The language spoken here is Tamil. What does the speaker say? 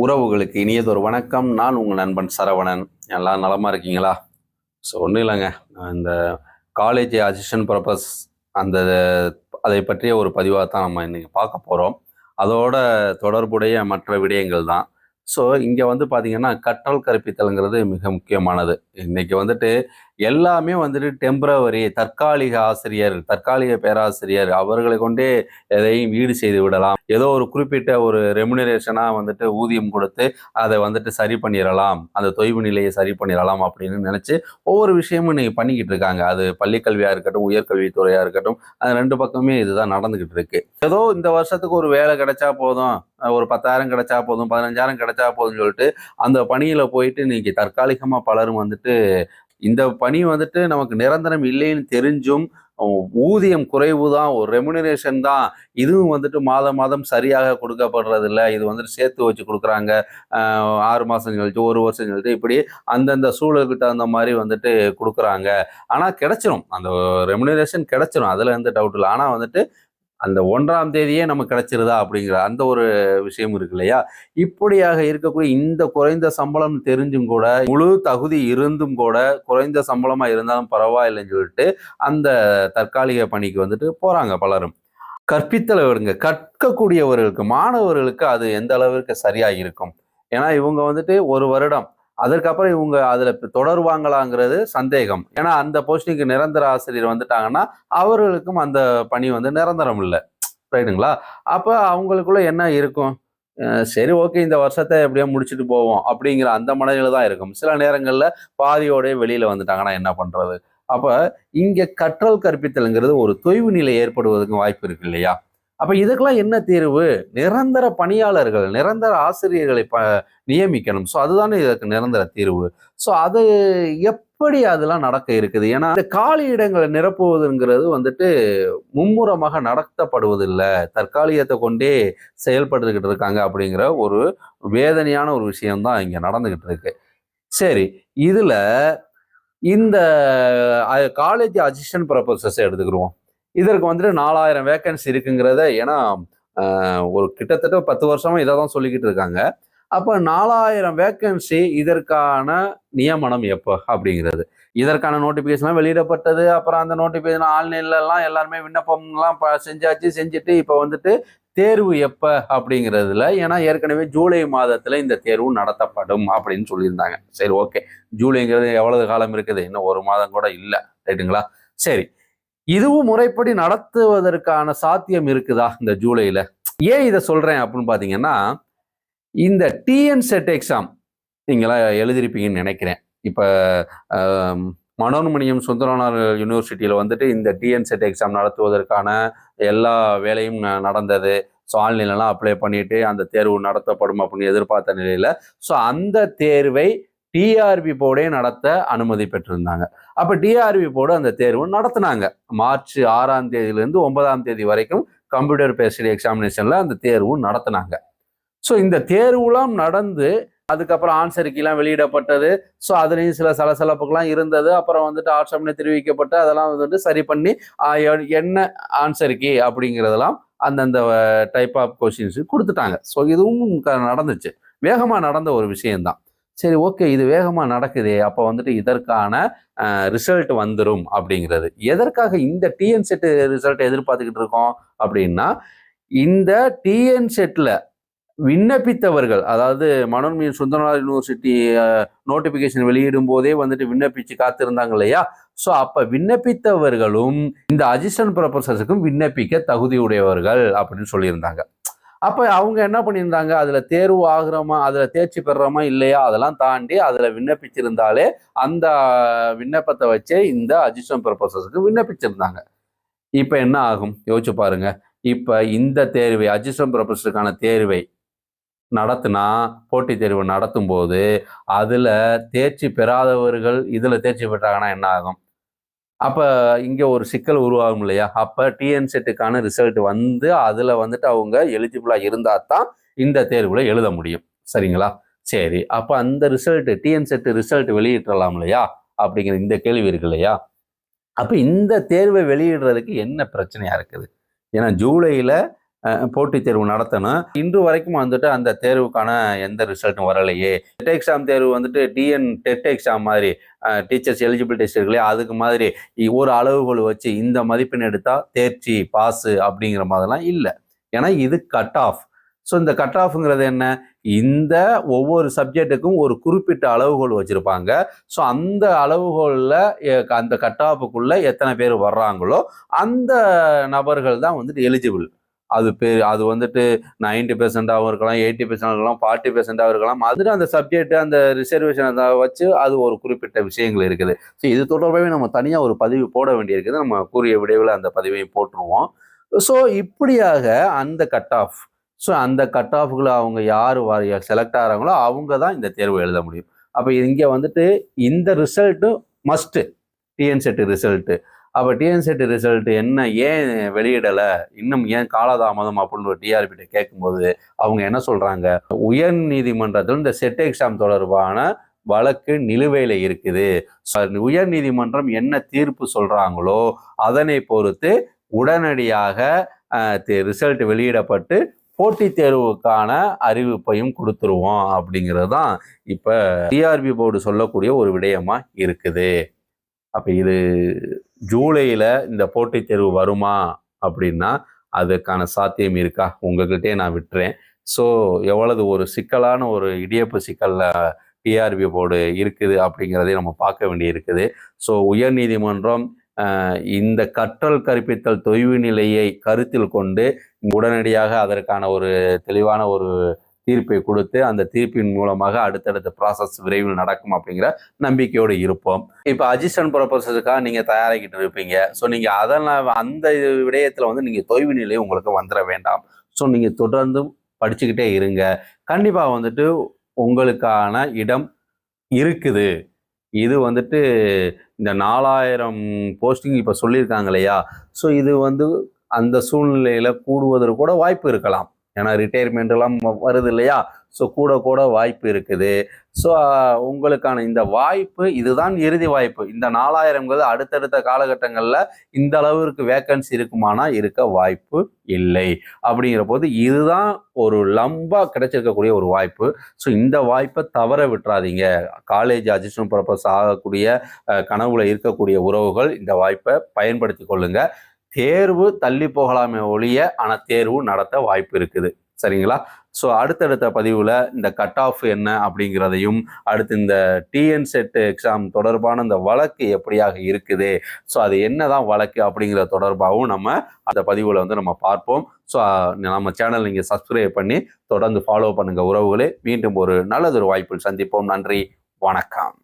உறவுகளுக்கு இனியதொரு வணக்கம். நான் உங்கள் நண்பன் சரவணன். எல்லாம் நலமாக இருக்கீங்களா? ஸோ ஒன்றும் இல்லைங்க. இந்த காலேஜ் அசிஸ்டன்ட் பர்பஸ் அந்த அதை பற்றிய ஒரு பதிவாக தான் நம்ம இன்றைக்கி பார்க்க போகிறோம் அதோட தொடர்புடைய மற்ற விடயங்கள் தான். ஸோ இங்கே வந்து பார்த்திங்கன்னா கற்றல் கற்பித்தல்ங்கிறது மிக முக்கியமானது. இன்றைக்கி வந்துட்டு எல்லாமே வந்துட்டு டெம்பரவரி தற்காலிக ஆசிரியர் தற்காலிக பேராசிரியர். அவர்களை கொண்டே எதையும் ஈடு செய்து விடலாம். ஏதோ ஒரு குறிப்பிட்ட ஒரு ரெமுனரேஷனாக வந்துட்டு ஊதியம் கொடுத்து அதை வந்துட்டு சரி பண்ணிடலாம். அந்த தொய்வு நிலையை சரி பண்ணிடலாம் அப்படின்னு நினச்சி ஒவ்வொரு விஷயமும் இன்னைக்கு பண்ணிக்கிட்டு இருக்காங்க. அது பள்ளிக்கல்வியாக இருக்கட்டும் உயர்கல்வித்துறையாக இருக்கட்டும் அது ரெண்டு பக்கமே இதுதான் நடந்துக்கிட்டு இருக்கு. ஏதோ இந்த வருஷத்துக்கு ஒரு வேலை கிடைச்சா போதும் ஒரு பத்தாயிரம் கிடைச்சா போதும் பதினஞ்சாயிரம் கிடைச்சா போதும்னு சொல்லிட்டு அந்த பணியில் போயிட்டு இன்னைக்கு தற்காலிகமாக பலரும் வந்துட்டு இந்த பணி வந்துட்டு நமக்கு நிரந்தரம் இல்லைன்னு தெரிஞ்சும் ஊதியம் குறைவு தான் ஒரு ரெமுனரேஷன் தான். இதுவும் வந்துட்டு மாதம் மாதம் சரியாக கொடுக்கப்படுறதில்ல. இது வந்துட்டு சேர்த்து வச்சு கொடுக்குறாங்க. ஆறு மாதம் கழிச்சு ஒரு வருஷம் கழிச்சு இப்படி அந்தந்த சூழலுக்கு தகுந்த மாதிரி வந்துட்டு கொடுக்குறாங்க. ஆனால் கிடச்சிரும். அந்த ரெமுனரேஷன் கிடச்சிரும். அதில் எந்த டவுட் இல்லை. ஆனால் வந்துட்டு அந்த ஒன்றாம் தேதியே நமக்கு கிடைச்சிருதா அப்படிங்கிற அந்த ஒரு விஷயம் இருக்கு இல்லையா? இப்படியாக இருக்கக்கூடிய இந்த குறைந்த சம்பளம் தெரிஞ்சும் கூட முழு தகுதி இருந்தும் கூட குறைந்த சம்பளமாக இருந்தாலும் பரவாயில்லைன்னு சொல்லிட்டு அந்த தற்காலிக பணிக்கு வந்துட்டு போகிறாங்க பலரும். கற்பித்தலை கற்கக்கூடியவர்களுக்கு மாணவர்களுக்கு அது எந்த அளவிற்கு சரியாக இருக்கும் ஏன்னா இவங்க வந்துட்டு ஒரு வருடம் அதற்கப்புறம் இவங்க அதில் தொடருவாங்களாங்கிறது சந்தேகம். ஏன்னா அந்த போஸ்டிங்க்கு நிரந்தர ஆசிரியர் வந்துட்டாங்கன்னா அவர்களுக்கும் அந்த பணி வந்து நிரந்தரம் இல்லை. ரைட்டுங்களா அப்போ அவங்களுக்குள்ள என்ன இருக்கும்? சரி ஓகே இந்த வருஷத்தை எப்படியோ முடிச்சுட்டு போவோம் அப்படிங்கிற அந்த மனநிலை தான் இருக்கும். சில நேரங்களில் பாதியோடய வெளியில் வந்துட்டாங்கன்னா என்ன பண்ணுறது அப்போ இங்கே கற்றல் கற்பித்தல்ங்கிறது ஒரு தொய்வு நிலை ஏற்படுவதற்கு வாய்ப்பு இருக்கு இல்லையா? அப்ப இதுக்கெல்லாம் என்ன தீர்வு? நிரந்தர பணியாளர்கள் நிரந்தர ஆசிரியர்களை ப நியமிக்கணும். ஸோ அதுதானே இதற்கு நிரந்தர தீர்வு. ஸோ அது எப்படி அதெல்லாம் நடக்க இருக்குது? ஏன்னா இந்த காலி இடங்களை நிரப்புவதுங்கிறது வந்துட்டு மும்முரமாக நடத்தப்படுவதில்லை. தற்காலிகத்தை கொண்டே செயல்பட்டுக்கிட்டு இருக்காங்க அப்படிங்கிற ஒரு வேதனையான ஒரு விஷயம்தான் இங்கே நடந்துக்கிட்டு இருக்கு. சரி இதில் இந்த காலேஜ் அசிஸ்டன்ட் ப்ரொஃபஸர்ஸை எடுத்துக்கிடுவோம். இதற்கு வந்துட்டு நாலாயிரம் வேக்கன்சி இருக்குங்கிறத ஏன்னா ஒரு கிட்டத்தட்ட பத்து வருஷமா இதை தான் சொல்லிக்கிட்டு இருக்காங்க. அப்போ நாலாயிரம் வேக்கன்சி இதற்கான நியமனம் எப்போ அப்படிங்கிறது. இதற்கான நோட்டிஃபிகேஷன்லாம் வெளியிடப்பட்டது அப்புறம் அந்த நோட்டிஃபிகேஷன் ஆன்லைன்லலாம் எல்லாருமே விண்ணப்பம்லாம் ப- செஞ்சாச்சு செஞ்சுட்டு இப்போ வந்துட்டு தேர்வு எப்போ அப்படிங்கிறதுல ஏன்னா ஏற்கனவே ஜூலை மாதத்தில் இந்த தேர்வு நடத்தப்படும் அப்படின்னு சொல்லியிருந்தாங்க. சரி ஓகே ஜூலைங்கிறது எவ்வளவு காலம் இருக்குது? இன்னும் ஒரு மாதம் கூட இல்லை. ரைட்டுங்களா? சரி. இதுவும் முறைப்படி நடத்துவதற்கான சாத்தியம் இருக்குதா இந்த ஜூலையில்? ஏன் இதை சொல்றேன் அப்படின்னு பாத்தீங்கன்னா இந்த டிஎன் செட் எக்ஸாம் நீங்களாம் எழுதியிருப்பீங்கன்னு நினைக்கிறேன். இப்போ மனோன்மணியம் சுந்தரனார் யூனிவர்சிட்டியில் வந்துட்டு இந்த டிஎன் செட் எக்ஸாம் நடத்துவதற்கான எல்லா வேலையும் ந- நடந்தது. ஸோ ஆன்லைன்லாம் அப்ளை பண்ணிட்டு அந்த தேர்வு நடத்தப்படும் அப்படின்னு எதிர்பார்த்த நிலையில் ஸோ அந்த தேர்வை டிஆர்பி போர்டே நடத்த அனுமதி பெற்றிருந்தாங்க. அப்போ டிஆர்பி போர்டு அந்த தேர்வு நடத்தினாங்க. மார்ச் ஆறாம் தேதியிலேருந்து ஒன்பதாம் தேதி வரைக்கும் கம்ப்யூட்டர் பேஸ்டு எக்ஸாமினேஷனில் அந்த தேர்வு நடத்தினாங்க. ஸோ இந்த தேர்வுலாம் நடந்து அதுக்கப்புறம் ஆன்சரிக்கெல்லாம் வெளியிடப்பட்டது. ஸோ அதுலேயும் சில சலசலப்புகள்லாம் இருந்தது. அப்புறம் வந்துட்டு ஆட்சேபனை தெரிவிக்கப்பட்டு அதெல்லாம் வந்துட்டு சரி பண்ணி என்ன ஆன்சர் அப்படிங்கிறதெல்லாம் அந்தந்த டைப் ஆஃப் கொஷின்ஸு கொடுத்துட்டாங்க. ஸோ இதுவும் க- நடந்துச்சு. வேகமாக நடந்த ஒரு விஷயம்தான். சரி ஓகே இது வேகமாக நடக்குதே அப்போ வந்துட்டு இதற்கான ரிசல்ட் வந்துடும் அப்படிங்கிறது. எதற்காக இந்த டிஎன் செட் ரிசல்ட் எதிர்பார்த்துக்கிட்டு இருக்கோம் அப்படின்னா இந்த டிஎன் செட்டில் விண்ணப்பித்தவர்கள் அதாவது மனோன்மியன் சுந்தரநாத் யூனிவர்சிட்டி நோட்டிபிகேஷன் வெளியிடும் போதே வந்துட்டு விண்ணப்பிச்சு காத்திருந்தாங்க இல்லையா? ஸோ அப்போ விண்ணப்பித்தவர்களும் இந்த அசிஸ்டன்ட் ப்ரொஃபஸர்ஸுக்கும் விண்ணப்பிக்க தகுதியுடையவர்கள் அப்படின்னு சொல்லியிருந்தாங்க. அப்போ அவங்க என்ன பண்ணியிருந்தாங்க? அதில் தேர்வு ஆகுறோமா? அதில் தேர்ச்சி பெறுறோமா? இல்லையா? அதெல்லாம் தாண்டி அதில் விண்ணப்பிச்சிருந்தாலே அந்த விண்ணப்பத்தை வச்சே இந்த அஜிஷன் ப்ரொஃபஸர்ஸுக்கு விண்ணப்பிச்சிருந்தாங்க. இப்போ என்ன ஆகும்? யோசிச்சு பாருங்க. இப்போ இந்த தேர்வை அஜிஷன் ப்ரொஃபஸருக்கான தேர்வை நடத்தினா போட்டித் தேர்வு நடத்தும் போது அதில் தேர்ச்சி பெறாதவர்கள் இதில் தேர்ச்சி பெற்றாங்கன்னா என்ன ஆகும்? அப்போ இங்கே ஒரு சிக்கல் உருவாகும் இல்லையா? அப்போ டிஎன்செட்டுக்கான ரிசல்ட் வந்து அதில் வந்துட்டு அவங்க எலிஜிபிளாக இருந்தால் தான் இந்த தேர்வில் எழுத முடியும். சரிங்களா? சரி. அப்போ அந்த ரிசல்ட் டிஎன் ரிசல்ட் வெளியிடலாம் இல்லையா? அப்படிங்கிற இந்த கேள்வி இருக்கு இல்லையா? அப்போ இந்த தேர்வை வெளியிடுறதுக்கு என்ன பிரச்சனையாக இருக்குது? ஏன்னா ஜூலையில் போட்டித் தேர்வு நடத்தணும். இன்று வரைக்கும் வந்துட்டு அந்த தேர்வுக்கான எந்த ரிசல்ட்டும் வரலையே. டெட் எக்ஸாம் தேர்வு வந்துட்டு டிஎன் டெட் எக்ஸாம் மாதிரி டீச்சர்ஸ் எலிஜிபிள் டெஸ்ட் அதுக்கு மாதிரி ஒரு அளவுகோல் வச்சு இந்த மதிப்பெண் எடுத்தால் தேர்ச்சி பாஸு அப்படிங்கிற மாதிரிலாம் இல்லை. ஏன்னா இது கட் ஆஃப். ஸோ இந்த கட் ஆஃப்ங்கிறது என்ன? இந்த ஒவ்வொரு சப்ஜெக்ட்டுக்கும் ஒரு குறிப்பிட்ட அளவுகோல் வச்சுருப்பாங்க. ஸோ அந்த அளவுகோலில் அந்த கட் ஆஃபுக்குள்ளே எத்தனை பேர் வர்றாங்களோ அந்த நபர்கள் தான் வந்துட்டு எலிஜிபிள். அது பேர் அது வந்துட்டு நைன்டி பெர்சென்டாகவும் இருக்கலாம் எயிட்டி பெர்சென்ட் இருக்கலாம் ஃபார்ட்டி பெர்சென்டாகவும் இருக்கலாம். அதுட்டு அந்த சப்ஜெக்ட் அந்த ரிசர்வேஷன் வச்சு அது ஒரு குறிப்பிட்ட விஷயங்கள் இருக்குது. ஸோ இது தொடர்பாகவே நம்ம தனியாக ஒரு பதிவு போட வேண்டியிருக்குது. நம்ம கூறிய விடைவில் அந்த பதிவையும் போட்டுருவோம். ஸோ இப்படியாக அந்த கட் ஆஃப் ஸோ அந்த கட் ஆஃப்களை அவங்க யார் வாரியாக செலக்ட் ஆகிறாங்களோ அவங்க தான் இந்த தேர்வு எழுத முடியும். அப்போ இங்கே வந்துட்டு இந்த ரிசல்ட்டு மஸ்ட்டு டிஎன்செட்டு ரிசல்ட்டு அப்போ டிஎன் ரிசல்ட் என்ன ஏன் வெளியிடலை? இன்னும் ஏன் காலதாமதம் அப்படின்னு ஒரு டிஆர்பிட்ட கேட்கும்போது அவங்க என்ன சொல்கிறாங்க உயர் நீதிமன்றத்தில் இந்த செட் எக்ஸாம் தொடர்பான வழக்கு நிலுவையில் இருக்குது. உயர் நீதிமன்றம் என்ன தீர்ப்பு சொல்கிறாங்களோ அதனை பொறுத்து உடனடியாக ரிசல்ட் வெளியிடப்பட்டு போட்டித் தேர்வுக்கான அறிவிப்பையும் கொடுத்துருவோம் அப்படிங்கிறது தான் இப்போ டிஆர்பி போர்டு சொல்லக்கூடிய ஒரு விடயமா இருக்குது. அப்போ இது ஜூலையில் இந்த போட்டித் தேர்வு வருமா அப்படின்னா அதுக்கான சாத்தியம் இருக்கா? உங்ககிட்டே நான் விட்டுறேன். ஸோ எவ்வளவு ஒரு சிக்கலான ஒரு இடியப்பு சிக்கலில் டிஆர்பி போர்டு இருக்குது அப்படிங்கிறதையும் நம்ம பார்க்க வேண்டி இருக்குது ஸோ உயர்நீதிமன்றம் இந்த கற்றல் கற்பித்தல் தொய்வு நிலையை கருத்தில் கொண்டு உடனடியாக அதற்கான ஒரு தெளிவான ஒரு தீர்ப்பை கொடுத்து அந்த தீர்ப்பின் மூலமாக அடுத்தடுத்த ப்ராசஸ் விரைவில் நடக்கும் அப்படிங்கிற நம்பிக்கையோடு இருப்போம். இப்போ அஜிஸ்டன் ப்ரொபசஸுக்காக நீங்கள் தயாராகிட்டு இருப்பீங்க. ஸோ நீங்கள் அதெல்லாம் அந்த விடயத்தில் வந்து நீங்கள் தொய்வு நிலை உங்களுக்கு வந்துட வேண்டாம். ஸோ நீங்கள் தொடர்ந்து படிச்சுக்கிட்டே இருங்க. கண்டிப்பாக வந்துட்டு உங்களுக்கான இடம் இருக்குது. இது வந்துட்டு இந்த நாலாயிரம் போஸ்டிங் இப்போ சொல்லியிருக்காங்க இல்லையா? ஸோ இது வந்து அந்த சூழ்நிலையில் கூடுவதற்கு கூட வாய்ப்பு இருக்கலாம். ஏன்னா ரிட்டையர்மெண்ட்லாம் வருது இல்லையா? ஸோ கூட கூட வாய்ப்பு இருக்குது. ஸோ உங்களுக்கான இந்த வாய்ப்பு இதுதான் இறுதி வாய்ப்பு. இந்த நாலாயிரங்கிறது அடுத்தடுத்த காலகட்டங்களில் இந்த அளவிற்கு வேக்கன்சி இருக்குமானா இருக்க வாய்ப்பு இல்லை. அப்படிங்கிற போது இதுதான் ஒரு லம்பாக கிடைச்சிருக்கக்கூடிய ஒரு வாய்ப்பு. ஸோ இந்த வாய்ப்பை தவற விட்டுறாதீங்க. காலேஜ் அசிஸ்டன்ட் பர்பஸ் ஆகக்கூடிய கனவுல இருக்கக்கூடிய உறவுகள் இந்த வாய்ப்பை பயன்படுத்தி கொள்ளுங்கள் தேர்வு தள்ளி போகலாமே ஒழிய ஆனால் தேர்வு நடத்த வாய்ப்பு இருக்குது. சரிங்களா? ஸோ அடுத்தடுத்த பதிவில் இந்த கட் ஆஃப் என்ன அப்படிங்கிறதையும் அடுத்து இந்த டிஎன் செட் எக்ஸாம் தொடர்பான இந்த வழக்கு எப்படியாக இருக்குது ஸோ அது என்னதான் வழக்கு அப்படிங்கிற தொடர்பாகவும் நம்ம அந்த பதிவில் வந்து நம்ம பார்ப்போம். ஸோ நம்ம சேனல் நீங்கள் சப்ஸ்கிரைப் பண்ணி தொடர்ந்து ஃபாலோ பண்ணுங்கள் உறவுகளே. மீண்டும் ஒரு நல்லதொரு வாய்ப்பில் சந்திப்போம். நன்றி. வணக்கம்.